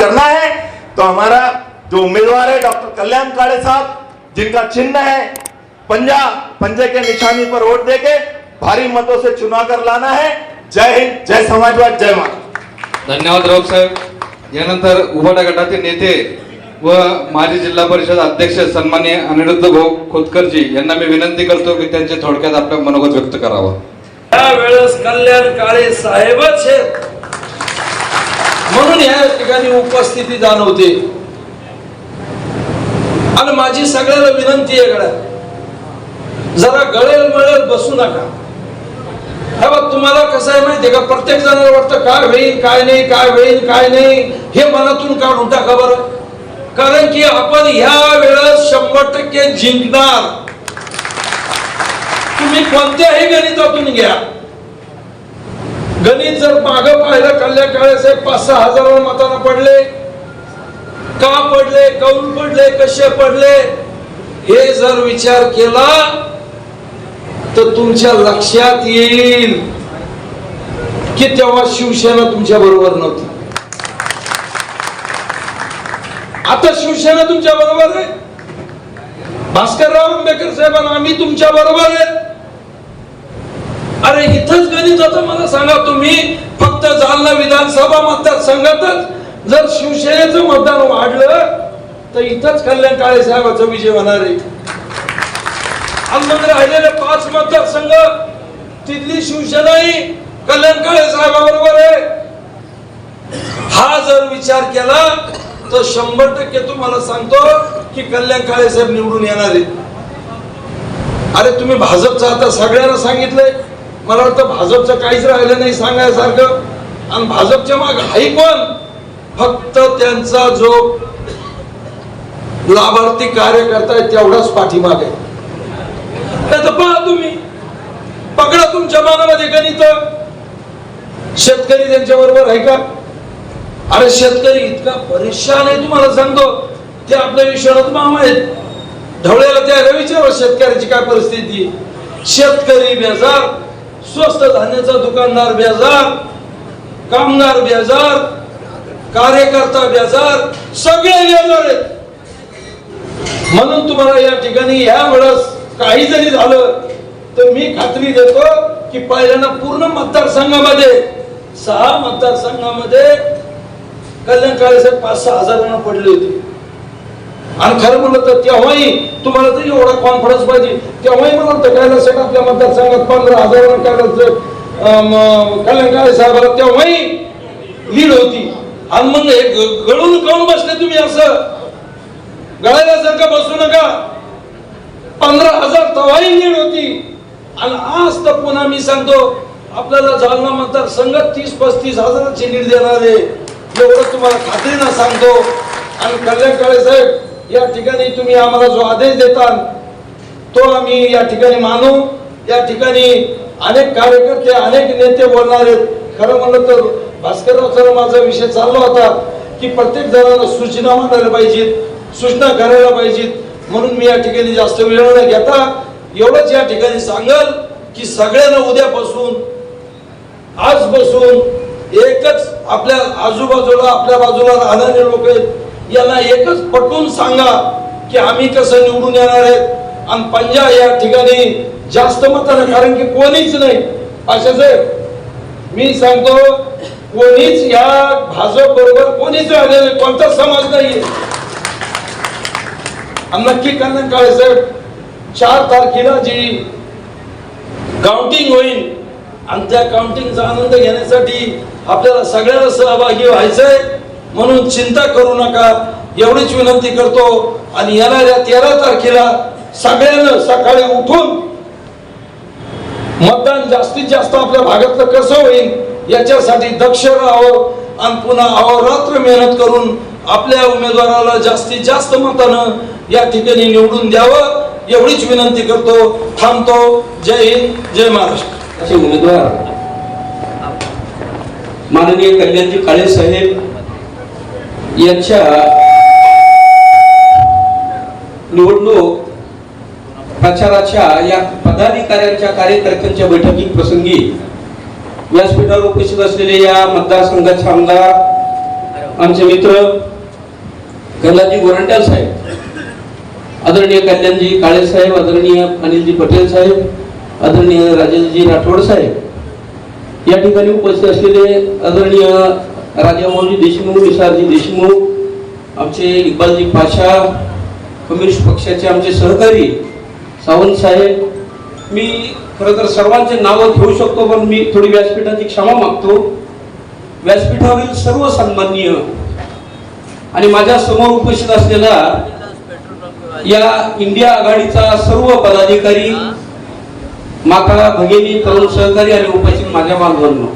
करना है तो हमारा जो उम्मीदवार है डॉक्टर कल्याण काळे साहब जिनका चिन्ह है पंजा पंजे के निशानी पर वोट देके भारी मतों से चुना कर लाना है। जय हिंद जय समाजवाद जय माता धन्यवाद राऊत साहेब। यानंतर उभाटा गटाचे नेते व माजी जिल्हा परिषद अध्यक्ष सन्मान्य अनिरुद्ध भाऊ खोतकरजी यांना मी विनंती करतो की त्यांचे थोडक्यात आपलं मनोगत व्यक्त करावं. त्यावेळेस कल्याण काळे साहेबच आहेत. म्हणून या ठिकाणी उपस्थिती जाणवते? आणि माझी सगळ्याला विनंती आहे गड्या जरा गळेल मळेल बसू नका. हे बघ तुम्हाला कसं आहे माहितीये का? प्रत्येक जणांना वाटतं काय होईल काय नाही काय होईल काय नाही हे मनातून काढून टाका बरं. कारण की आपण ह्या वेळेस शंभर टक्के जिंकणार. तुम्ही कोणत्याही गणितातून घ्या. गणित जर माग पाहिलं कल्या काळे पाच सहा हजारावर मताना पडले. का पडले? कौन पडले? कसे पडले? हे जर विचार केला तर तुमच्या लक्षात येईल की तेव्हा शिवसेना तुमच्या बरोबर नव्हती. आता शिवसेना तुमच्या बरोबर आहे. भास्करराव आंबेडकर साहेबांना आम्ही तुमच्या बरोबर आहे. अरे जाता मला सांगा तुम्ही फक्त जालना विधानसभा मतदारसंघातच जर शिवसेनेचं मतदान वाढलं तर इथंच कल्याण काळे साहेबाचा विजय होणार आहे. आणि मग राहिलेले पाच मतदारसंघ तिथली शिवसेनाही कल्याण काळे साहेबाबरोबर आहे. हा जर विचार केला तर शंभर टक्के तुम्हाला सांगतो की कल्याण काळे साहेब निवडून येणार आहेत. अरे तुम्ही भाजपचं आता सगळ्यांना सांगितलंय मला वाटतं भाजपचं काहीच राहिलं नाही सांगायसारखं. आणि भाजपच्या माग हाही पण फक्त त्यांचा जो लाभार्थी कार्यकर्ता आहे तेवढाच पाठीमाग. आहे नाही तर पहा तुम्ही. पकडा तुमच्या मनामध्ये गणित. शेतकरी त्यांच्या बरोबर आहे का? अरे शेतकरी इतका परेशान आहे तुम्हाला सांगतो. ते आपल्या विश्वनाथ मामा आहेत. ढवळ्याला त्या विचार शेतकऱ्याची काय परिस्थिती? शेतकरी बेजार. स्वस्त धान्याचा दुकानदार बेजार कामगार बेजार कार्यकर्ता बेजार सगळे बेजार आहेत. म्हणून तुम्हाला या ठिकाणी या वेळेस काही जरी झालं तर मी खात्री देतो की पहिल्यांदा पूर्ण मतदारसंघामध्ये सहा मतदारसंघामध्ये कल्याण काळेसाहेब पाच सहा हजारांना पडले होते. आणि खरं म्हणलं तर तेव्हाही तुम्हाला तरी एवढा कॉन्फिडन्स पाहिजे. तेव्हाही मला वाटतं कैलास शेठ आपल्या मतदारसंघात पंधरा हजार कैलास अं, कल्याण काळे साहेबाला तेव्हाही लीड होती. आणि मग हे गळून काऊन बसले तुम्ही असं. गळायला बसू नका. पंधरा हजार तवाही लीड होती. आणि आज तर पुन्हा मी सांगतो आपल्याला जालना मतदार संघात तीस पस्तीस हजाराची लीड देणार. आहे एवढं तुम्हाला खात्रीनं सांगतो. आणि कल्याण काळे साहेब या ठिकाणी तुम्ही आम्हाला जो आदेश देताल तो आम्ही या ठिकाणी मानू. या ठिकाणी अनेक कार्यकर्ते अनेक नेते बोलणार आहेत. खरं म्हणलं तर भास्करराव सर माझा विषय चालला होता की प्रत्येक जणांना सूचना मांडायला पाहिजेत सूचना करायला पाहिजेत. म्हणून मी या ठिकाणी जास्त वेळ न घेता एवढंच या ठिकाणी सांगल की सगळ्यांना उद्यापासून आज बसून एकच आपल्या आजूबाजूला आपल्या बाजूला राहणारे लोक आहेत. याला एकच पटवून सांगा की आम्ही कसं निवडून येणार आहेत. आणि पंजा या ठिकाणी जास्त मतानं कारण की कोणीच नाही. अशा साहेब मी सांगतो कोणीच या भाजप बरोबर कोणीच राहिलेलं नाही, कोणताच समाज नाही आणि नक्की कल्याण काळे साहेब? चार तारखेला जी काउंटिंग होईल आणि त्या काउंटिंगचा आनंद घेण्यासाठी आपल्याला सगळ्याला सहभागी व्हायचंय. म्हणून चिंता करू नका. एवढीच विनंती करतो. आणि येणाऱ्या तेरा तारखेला सगळ्यांना सकाळी उठून मतदान जास्तीत जास्त आपल्या भागातलं कसं होईल याच्यासाठी दक्ष राहावं आणि पुन्हा अहोरात्र मेहनत करून आपल्या उमेदवाराला जास्तीत जास्त मतानं या ठिकाणी निवडून द्यावं. एवढीच विनंती करतो. थांबतो. जय हिंद जय महाराष्ट्र. असे उमेदवार माननीय कल्याणजी काळे साहेब यांच्या निवडणूक प्रचाराच्या या पदाधिकाऱ्यांच्या कार्यकर्त्यांच्या बैठकी प्रसंगी व्यासपीठावर उपस्थित असलेले या मतदारसंघाचे आमदार आमचे मित्र कल्याणजी गोरंट्याल साहेब आदरणीय कल्याणजी काळे साहेब आदरणीय अनिलजी पटेल साहेब आदरणीय राजेंद्रजी राठोड साहेब या ठिकाणी उपस्थित असलेले आदरणीय राजामौली देशमुख विशालजी देशमुख आमचे इकबालजी पाशा कम्युनिस्ट पक्षाचे आमचे सहकारी सावंत साहेब. मी खरं तर सर्वांचे नावं घेऊ शकतो पण मी थोडी व्यासपीठाची क्षमा मागतो. व्यासपीठावरील सर्व सन्माननीय आणि माझ्यासमोर उपस्थित असलेला या इंडिया आघाडीचा सर्व पदाधिकारी माता भगिनी तरुण सहकारी आणि उपस्थित माझ्या बांधवांना.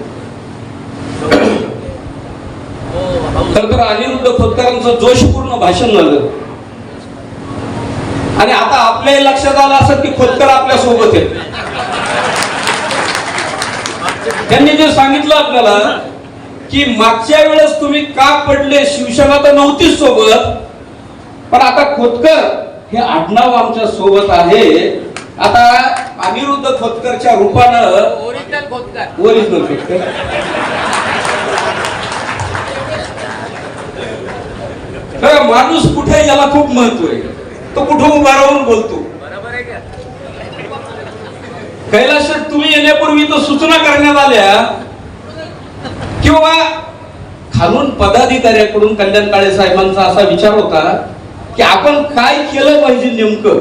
खर तर अनिरुद्ध खोतकरांचं जोशपूर्ण भाषण झालं. आणि आता आपल्या लक्षात आलं असं की खोतकर आपल्यासोबत आहेत. त्यांनी जे सांगितलं आपल्याला की मागच्या वेळेस तुम्ही का पडले शिवसेना तर नव्हतीच सोबत पण आता खोतकर हे आडनाव आमच्यासोबत आहे. आता अनिरुद्ध खोतकरच्या रूपानं ओरिजिनल खोदकार ओरिजिनल खोतकर माणूस कुठे याला खूप महत्त्व आहे? तो कुठं उभा राहून बोलतो? बरोबर आहे का? कैलास तुम्ही येण्यापूर्वी तर सूचना करण्यात आल्या. किंवा खालून पदाधिकाऱ्याकडून कल्याण काळे साहेबांचा असा विचार होता की आपण काय केलं पाहिजे नेमकं?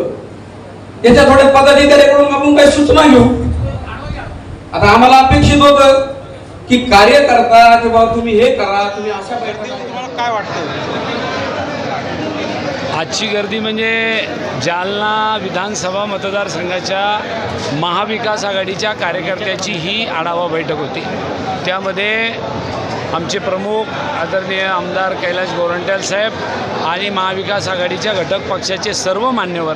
याच्या थोड्या पदाधिकाऱ्याकडून आपण काही सूचना घेऊ. आता आम्हाला अपेक्षित होतं की कार्यकर्ता किंवा तुम्ही हे करा तुम्ही अशा प्रकारे आजची गर्दी म्हणजे जालना विधानसभा मतदारसंघाच्या महाविकास आघाडीच्या कार्यकर्त्याची ही आढावा बैठक होती. त्यामध्ये आमचे प्रमुख आदरणीय आमदार कैलाश गोरंट्याल साहेब आणि महाविकास आघाडीच्या घटक पक्षाचे सर्व मान्यवर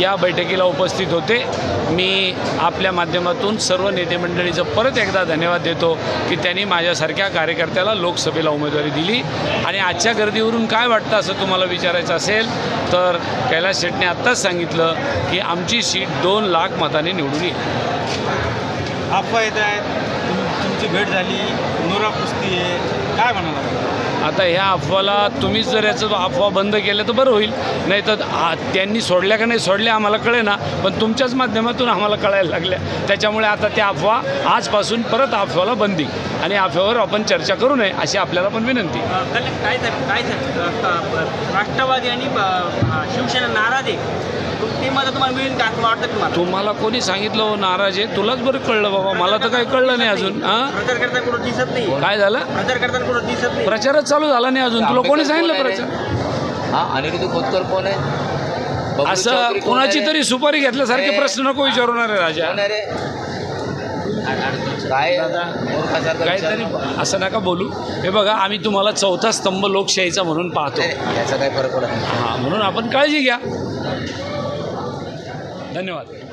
या बैठकीला उपस्थित होते. मी आपल्या माध्यमातून सर्व नेते मंडळीचं परत एकदा धन्यवाद देतो की त्यांनी माझ्यासारख्या कार्यकर्त्याला लोकसभेला उमेदवारी दिली. आणि आजच्या गर्दीवरून काय वाटतं असं तुम्हाला विचारायचं असेल तर कैलास शेटने आत्ताच सांगितलं की आमची सीट दोन लाख मताने निवडून येईल. अफवा येत आहेत. तुम- तुमची भेट झाली. नोरा कुस्ती आहे. काय म्हणाला? आता ह्या अफवाला तुम्हीच जर याचं अफवा बंद केलं तर बरं होईल. नाही तर त्यांनी सोडल्या का नाही सोडल्या आम्हाला कळे ना पण तुमच्याच माध्यमातून आम्हाला कळायला लागल्या. त्याच्यामुळे आता त्या अफवा आजपासून परत अफवाला बंदी आणि अफवावर आपण चर्चा करू नये अशी आपल्याला पण विनंती. काय काय काय राष्ट्रवादी आणि शिवसेना नाराज आहे. ते मत तुम्हाला मिळेल का? असं वाटतं तुम्हाला? तुम्हाला कोणी सांगितलं हो नाराज आहे. तुलाच बरं कळलं बाबा. मला तर काही कळलं नाही अजून. हां? प्रचार करताना कुठं दिसत नाही. काय झालं? प्रचार करताना कुठं दिसत नाही. प्रचारच चालू झाला नाही अजून. तुला कोणी सांगितलं प्रचार? हा अनिरुद्ध खोतकर कोण आहे? बबलू असं चौधरी कोण कोणाची आहे? तरी सुपारी घेतल्यासारखे प्रश्न नको विचारणार आहे राजा. कोण आहे रे? काय? मूर्खासारखं काहीतरी असं नका बोलू. हे बघा आम्ही तुम्हाला चौथा स्तंभ लोकशाहीचा म्हणून पाहतो. नाही, नाही, याचा काय फरक पडत नाही. हां म्हणून आपण काळजी घ्या. धन्यवाद.